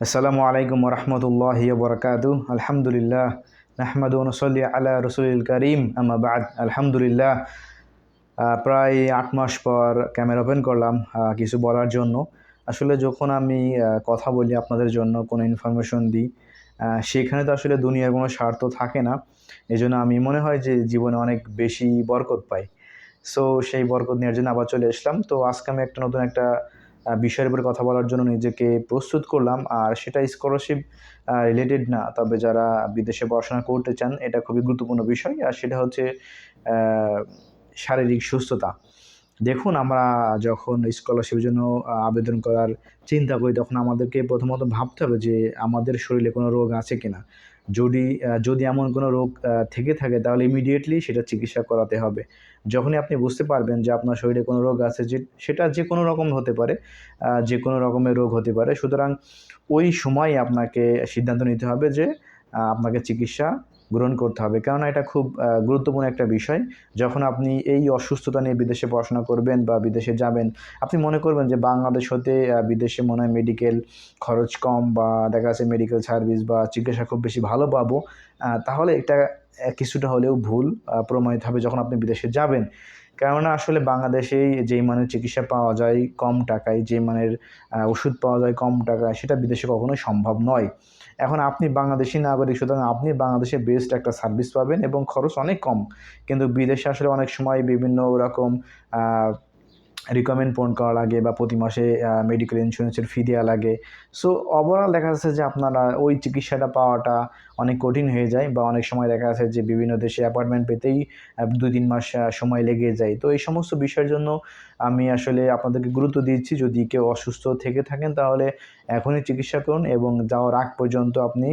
আসসালামু আলাইকুম রহমতুল্লাহ বরকাতু আলহামদুলিল্লাহ, নাহমাদ নসল্লি আলা রসুল করিম আমা বাদ। আলহামদুলিল্লাহ প্রায় আট মাস পর ক্যামেরা ওপেন করলাম কিছু বলার জন্য। আসলে যখন আমি কথা বলি আপনাদের জন্য, কোনো ইনফরমেশন দিই সেখানে তো আসলে দুনিয়ার কোনো স্বার্থ থাকে না। এই জন্য আমি মনে হয় যে জীবনে অনেক বেশি বরকত পাই। সো সেই বরকত নেওয়ার জন্য আবার চলে আসলাম। তো আজকে আমি একটা নতুন একটা বিষয়ের উপরে কথা বলার জন্য নিজেকে প্রস্তুত করলাম। আর সেটা স্কলারশিপ রিলেটেড না, তবে যারা বিদেশে পড়াশোনা করতে চান, এটা খুবই গুরুত্বপূর্ণ বিষয়। আর সেটা হচ্ছে শারীরিক সুস্থতা। দেখুন, আমরা যখন স্কলারশিপের জন্য আবেদন করার চিন্তা করি, তখন আমাদেরকে প্রথমত ভাবতে হবে যে আমাদের শরীরে কোনো রোগ আছে কিনা। যদি যদি এমন কোনো রোগ থেকে থাকে, তাহলে ইমিডিয়েটলি সেটা চিকিৎসা করাতে হবে। যখনই আপনি বুঝতে পারবেন যে আপনার শরীরে কোনো রোগ আছে, যে, সেটা যে কোনো রকম হতে পারে যে কোনো রকমের রোগ হতে পারে, সুতরাং ওই সময় আপনাকে সিদ্ধান্ত নিতে হবে যে আপনাকে চিকিৎসা গ্রহণ করতে হবে। কেননা এটা খুব গুরুত্বপূর্ণ একটা বিষয়। যখন আপনি এই অসুস্থতা নিয়ে বিদেশে পড়াশোনা করবেন বা বিদেশে যাবেন, আপনি মনে করবেন যে বাংলাদেশ হতে বিদেশে মনে হয় মেডিকেল খরচ কম বা দেখা যাচ্ছে মেডিকেল সার্ভিস বা চিকিৎসা খুব বেশি ভালো পাবো তাহলে এটা কিছুটা হলেও ভুল প্রমাণিত হবে যখন আপনি বিদেশে যাবেন। কেননা আসলে বাংলাদেশেই যেই মানের চিকিৎসা পাওয়া যায় কম টাকায় যে মানের ওষুধ পাওয়া যায় কম টাকায়, সেটা বিদেশে কখনোই সম্ভব নয়। এখন আপনি বাংলাদেশি নাগরিক, সুতরাং আপনি বাংলাদেশে বেস্ট একটা সার্ভিস পাবেন এবং খরচ অনেক কম। কিন্তু বিদেশে আসলে অনেক সময় বিভিন্ন রকম রিকমেন্ড পূরণ করা লাগে বা প্রতি মাসে মেডিকেল ইন্স্যুরেন্সের ফি দেওয়া লাগে। সো ওভারঅল দেখা যাচ্ছে যে আপনারা ওই চিকিৎসাটা পাওয়াটা অনেক কঠিন হয়ে যায় বা অনেক সময় দেখা যাচ্ছে যে বিভিন্ন দেশে অ্যাপয়েন্টমেন্ট পেতেই দুই তিন মাস সময় লেগে যায়। তো এই সমস্ত বিষয়ের জন্য আমি আসলে আপনাদেরকে গুরুত্ব দিচ্ছি, যদি কেউ অসুস্থ থেকে থাকেন তাহলে এখনই চিকিৎসা করুন এবং যাওয়ার আগ পর্যন্ত আপনি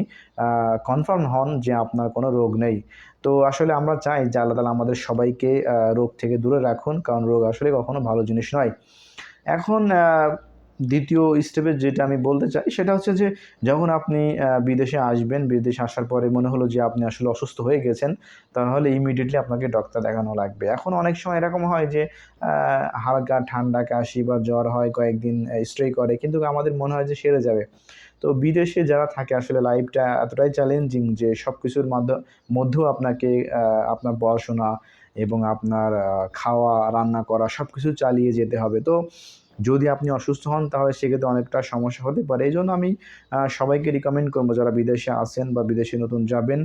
কনফার্ম হন যে আপনার কোনো রোগ নেই। তো আসলে আমরা চাই যে আল্লাহ তালা আমাদের সবাইকে রোগ থেকে দূরে রাখুন, কারণ রোগ আসলে কখনো ভালো জিনিস নয়। এখন দ্বিতীয় স্টেপে যেটা আমি বলতে চাই, সেটা হচ্ছে যে যখন আপনি বিদেশে আসবেন, বিদেশে আসার পরে মনে হলো যে আপনি আসলে অসুস্থ হয়ে গেছেন, তাহলে ইমিডিয়েটলি আপনাকে ডক্টর দেখানো লাগবে। এখন অনেক সময় এরকম হয় যে হালকা ঠান্ডা কাশি বা জ্বর হয়, কয়েকদিন স্ট্রে করে, কিন্তু আমাদের মনে হয় যে সেরে যাবে। তো বিদেশে যারা থাকে আসলে লাইফটা এতটাই চ্যালেঞ্জিং যে সব কিছুর মাধ্যম মধ্যেও আপনাকে আপনার পড়াশোনা এবং আপনার খাওয়া, রান্না করা সব কিছু চালিয়ে যেতে হবে। তো যদি আপনি অসুস্থ হন, তাহলে সেক্ষেত্রে অনেকটা সমস্যা হতে পারে। এই জন্য আমি সবাইকে রিকমেন্ড করব, যারা বিদেশে আসেন বা বিদেশে নতুন যাবেন,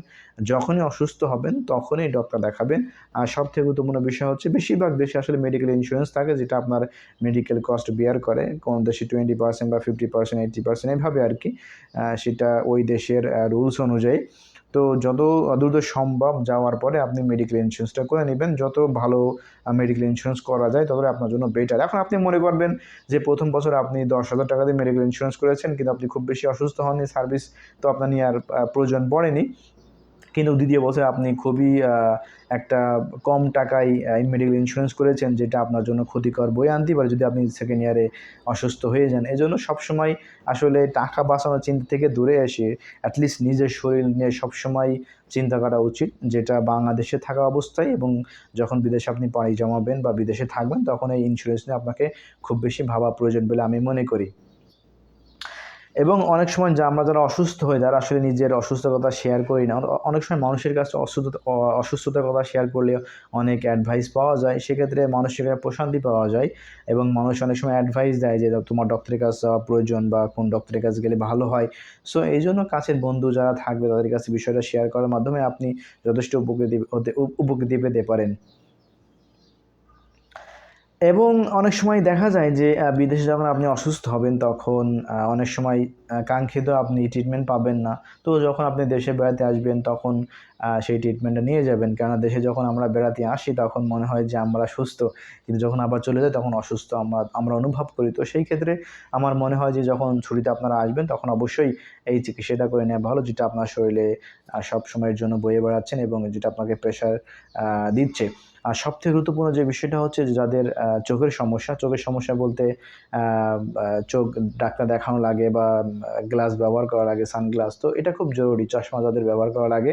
যখনই অসুস্থ হবেন, তখনই ডক্টর দেখাবেন। আর সব থেকে গুরুত্বপূর্ণ বিষয় হচ্ছে, বেশিরভাগ দেশে আসলে মেডিকেল ইন্স্যুরেন্স থাকে, যেটা আপনার মেডিকেল কস্ট বিয়ার করে। কোন দেশে টোয়েন্টি পার্সেন্ট বা ফিফটি পার্সেন্ট এইটটি পার্সেন্ট এইভাবে আর কি সেটা ওই দেশের রুলস অনুযায়ী। তো যত দ্রুত সম্ভব যাওয়ার পরে আপনি মেডিকেল ইন্স্যুরেন্সটা করে নেবেন। যত ভালো মেডিকেল ইন্স্যুরেন্স করা যায় ততটা আপনার জন্য বেটার এখন আপনি মনে করবেন যে প্রথম বছর আপনি দশ হাজার টাকা দিয়ে মেডিকেল ইন্স্যুরেন্স করেছেন, কিন্তু আপনি খুব বেশি অসুস্থ হননি সার্ভিস তো আপনার নিয়ে আর প্রয়োজন পড়েনি। কিন্তু দ্বিতীয় বছর আপনি খুবই একটা কম টাকায় মেডিকেল ইন্স্যুরেন্স করেছেন, যেটা আপনার জন্য ক্ষতিকর বই আনতে পারে যদি আপনি সেকেন্ড ইয়ারে অসুস্থ হয়ে যান। এজন্য সবসময় আসলে টাকা বাঁচানোর চিন্তা থেকে দূরে এসে অ্যাটলিস্ট নিজের শরীর নিয়ে সবসময় চিন্তা করা উচিত, যেটা বাংলাদেশে থাকা অবস্থায় এবং যখন বিদেশে আপনি পাড়ি জমাবেন বা বিদেশে থাকবেন, তখন এই ইন্স্যুরেন্স নিয়ে আপনাকে খুব বেশি ভাবা প্রয়োজন বলে আমি মনে করি। এবং অনেক সময় যা আমরা যারা অসুস্থ হই, যারা আসলে নিজের অসুস্থতার কথা শেয়ার করি না, অনেক সময় মানুষের কাছে অসুস্থতা অসুস্থতার কথা শেয়ার করলে অনেক অ্যাডভাইস পাওয়া যায়। সেক্ষেত্রে একটা প্রশান্তি পাওয়া যায় এবং মানুষ অনেক সময় অ্যাডভাইস দেয় যে, তোমার ডক্টরের কাছে যাওয়া প্রয়োজন বা কোন ডক্টরের কাছে গেলে ভালো হয়। সো এই জন্য কাছের বন্ধু যারা থাকবে, তাদের কাছে বিষয়টা শেয়ার করার মাধ্যমে আপনি যথেষ্ট উপকৃতি হতে উপ- উপকৃতি পেতে পারেন। এবং অনেক সময় দেখা যায় যে বিদেশে যখন আপনি অসুস্থ হবেন তখন অনেক সময় কাঙ্ক্ষিত আপনি ট্রিটমেন্ট পাবেন না। তো যখন আপনি দেশে বেড়াতে আসবেন তখন সেই ট্রিটমেন্টটা নিয়ে যাবেন। কেননা দেশে যখন আমরা বেড়াতে আসি তখন মনে হয় যে, আমরা সুস্থ। কিন্তু যখন আবার চলে যাই তখন অসুস্থ আমরা আমরা অনুভব করি। তো সেই ক্ষেত্রে আমার মনে হয় যে, যখন ছুটিতে আপনারা আসবেন তখন অবশ্যই এই চিকিৎসাটা করে নেওয়া ভালো, যেটা আপনার শরীরে সব সময়ের জন্য বয়ে বেড়াচ্ছেন এবং যেটা আপনাকে প্রেশার দিচ্ছে। আর সবথেকে গুরুত্বপূর্ণ যে বিষয়টা হচ্ছে যাদের চোখের সমস্যা চোখের সমস্যা বলতে চোখ ডাক্তার দেখানো লাগে বা গ্লাস ব্যবহার করা লাগে, সানগ্লাস, তো এটা খুব জরুরি, চশমা যাদের ব্যবহার করা লাগে।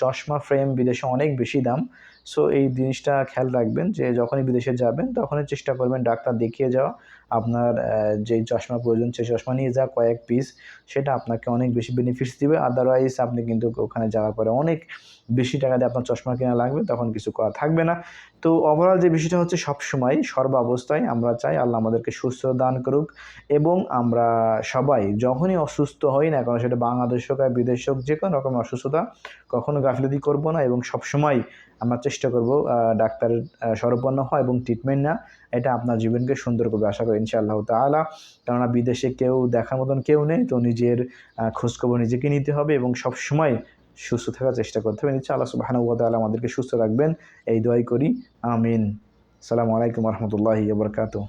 চশমা ফ্রেম বিদেশে অনেক বেশি দাম সো এই জিনিসটা খেয়াল রাখবেন যে যখনই বিদেশে যাবেন তখনই চেষ্টা করবেন ডাক্তার দেখিয়ে যাওয়া। আপনার যেই চশমা প্রয়োজন সেই চশমা নিয়ে যা কয়েক পিস সেটা আপনাকে অনেক বেশি বেনিফিটস দিবে। আদারওয়াইজ আপনি কিন্তু ওখানে যাওয়ার পরে অনেক বেশি টাকা দিয়ে আপনার চশমা কেনা লাগবে তখন কিছু করা থাকবে না। তো ওভারঅল যে বিষয়টা হচ্ছে সবসময় সর্বাবস্থায় আমরা চাই আল্লাহ আমাদেরকে সুস্থ দান করুক এবং আমরা সবাই যখনই অসুস্থ হই না কারণ সেটা বাংলাদেশ হোক আর বিদেশ হোক যে কোনো রকম অসুস্থতা কখনো গাফিলতি করব না এবং সবসময় আমরা চেষ্টা করব ডাক্তারের আহ, শরণাপন্ন হওয়া এবং ট্রিটমেন্ট না এটা আপনার জীবনকে সুন্দর করবে আশা করি। ইনশাআল্লাহ তালা কেননা বিদেশে কেউ দেখার মতন কেউ নেই, তো নিজের খোঁজখবর নিজেকে নিতে হবে এবং সব সময় সুস্থ থাকার চেষ্টা করতে হবে। নিশ্চয় আল্লাহ সুবাহানু তাআলা আমাদেরকে সুস্থ রাখবেন। এই দোয়াই করি। আমিন। সালামু আলাইকুম রহমতুল্লাহি বরকাতু